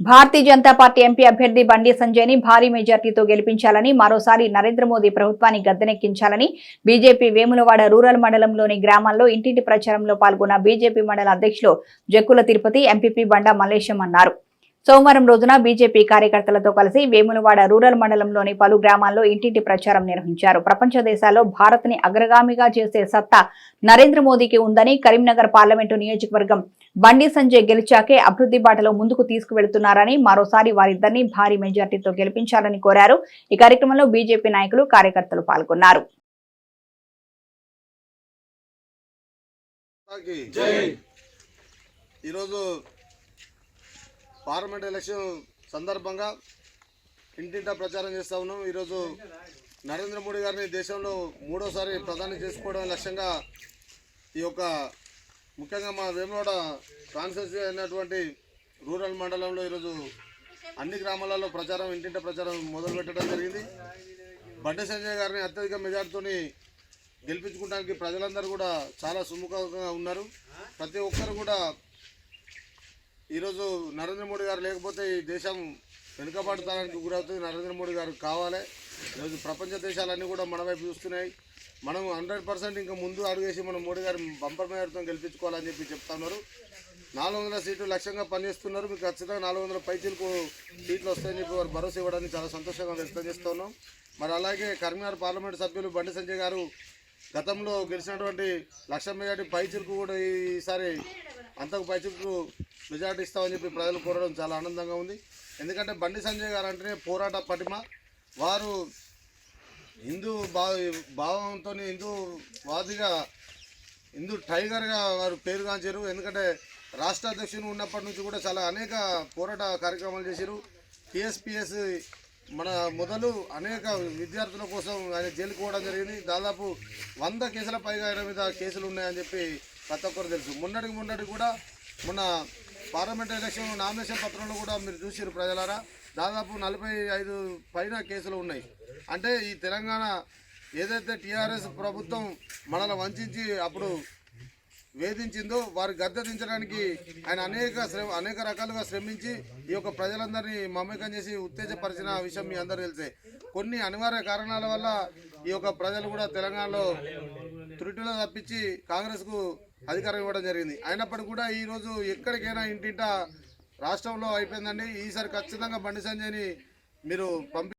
Bharatiya Janata party MP అభ్యర్థి బండి సంజయ్ని భారీ మెజార్టీతో గెలిపించాలని మరోసారి నరేంద్ర మోదీ ప్రభుత్వాన్ని గద్దెనెక్కించాలని బీజేపీ వేములవాడ రూరల్ మండలంలోని గ్రామాల్లో ఇంటింటి ప్రచారంలో పాల్గొన్న బీజేపీ మండల అధ్యక్షులు జక్కుల తిరుపతి ఎంపీపీ బండా మల్లేశం అన్నారు. సోమవారం రోజున బీజేపీ కార్యకర్తలతో కలిసి వేములవాడ రూరల్ మండలంలోని పలు గ్రామాల్లో ఇంటింటి ప్రచారం నిర్వహించారు. ప్రపంచ దేశాల్లో భారత్ని అగ్రగామిగా చేసే సత్తా నరేంద్ర మోదీకి ఉందని కరీంనగర్ పార్లమెంటు నియోజకవర్గం బండి సంజయ్ గెలిచాకే అభివృద్ధి బాటలో ముందుకు తీసుకువెళుతున్నారని మరోసారి వారిద్దరిని భారీ మెజార్టీతో గెలిపించాలని కోరారు. ఈ కార్యక్రమంలో బీజేపీ నాయకులు కార్యకర్తలు పాల్గొన్నారు. ఈరోజు పార్లమెంట్ ఎలక్షన్ సందర్భంగా ఇంటింటా ప్రచారం చేస్తా ఉన్నాం. ఈరోజు నరేంద్ర మోడీ గారిని దేశంలో మూడోసారి ప్రధాని చేసుకోవడం లక్ష్యంగా ఈ యొక్క ముఖ్యంగా మా వేమలోడ కాన్స్టిట్యూన్సీ అయినటువంటి రూరల్ మండలంలో ఈరోజు అన్ని గ్రామాలలో ప్రచారం ఇంటింట ప్రచారం మొదలు పెట్టడం జరిగింది. బండి సంజయ్ గారిని అత్యధిక మెజార్టీతోని గెలిపించుకోవడానికి ప్రజలందరూ కూడా చాలా సుముఖంగా ఉన్నారు. ప్రతి ఒక్కరు కూడా ఈరోజు నరేంద్ర మోడీ గారు లేకపోతే ఈ దేశం వెనుకబడతానికి గురవుతుంది. నరేంద్ర మోడీ గారు కావాలి. ఈరోజు ప్రపంచ దేశాలన్నీ కూడా మన వైపు చూస్తున్నాయి. మనం హండ్రెడ్ పర్సెంట్ ఇంకా ముందు అడుగేసి మనం మోడీ గారు బంపర్ మేయర్తో గెలిపించుకోవాలని చెప్పి చెప్తున్నారు నాలుగు వందల సీట్లు లక్ష్యంగా పనిచేస్తున్నారు. మీకు ఖచ్చితంగా నాలుగు వందల పైచీలకు సీట్లు వస్తాయని చెప్పి వారు భరోసా ఇవ్వడానికి చాలా సంతోషంగా వ్యక్తం చేస్తున్నాం మరి అలాగే కరీంనగర్ పార్లమెంట్ సభ్యులు బండి సంజయ్ గారు గతంలో గెలిచినటువంటి లక్ష మెజార్టీ పైచిరుకు కూడా ఈసారి అంతకు పైచిరుకు మెజార్టీ ఇస్తామని చెప్పి ప్రజలు కోరడం చాలా ఆనందంగా ఉంది. ఎందుకంటే బండి సంజయ్ గారు అంటేనే పోరాట పటిమ. వారు హిందూ భా భావంతో హిందూ వాదిగా హిందూ టైగర్గా వారు పేరుగాంచారు ఎందుకంటే రాష్ట్ర అధ్యక్షులు ఉన్నప్పటి నుంచి కూడా చాలా అనేక పోరాట కార్యక్రమాలు చేశారు. టీఎస్పిఎస్ మన మొదలు అనేక విద్యార్థుల కోసం ఆయన జైలుకు పోవడం జరిగింది. దాదాపు వంద కేసుల పైగా ఆయన మీద కేసులు ఉన్నాయని చెప్పి ప్రతి ఒక్కరు తెలుసు. మొన్నటికి మొన్నటి కూడా మన పార్లమెంట్ ఎలక్షన్ నామినేషన్ పత్రంలో కూడా మీరు చూసారు ప్రజలారా దాదాపు నలభై ఐదు పైన కేసులు ఉన్నాయి. అంటే ఈ తెలంగాణ ఏదైతే టీఆర్ఎస్ ప్రభుత్వం మనల్ని వంచి అప్పుడు వేధించిందో వారి గద్దెదించడానికి ఆయన అనేక శ్రమ అనేక రకాలుగా శ్రమించి ఈ యొక్క ప్రజలందరినీ మమేకం చేసి ఉత్తేజపరిచిన విషయం మీ అందరూ తెలిసే. కొన్ని అనివార్య కారణాల వల్ల ఈ యొక్క ప్రజలు కూడా తెలంగాణలో త్రుటిలో తప్పించి కాంగ్రెస్కు అధికారం ఇవ్వడం జరిగింది. అయినప్పటికీ కూడా ఈరోజు ఎక్కడికైనా ఇంటింట రాష్ట్రంలో అయిపోయిందండి. ఈసారి ఖచ్చితంగా బండి సంజయ్ని మీరు పంపి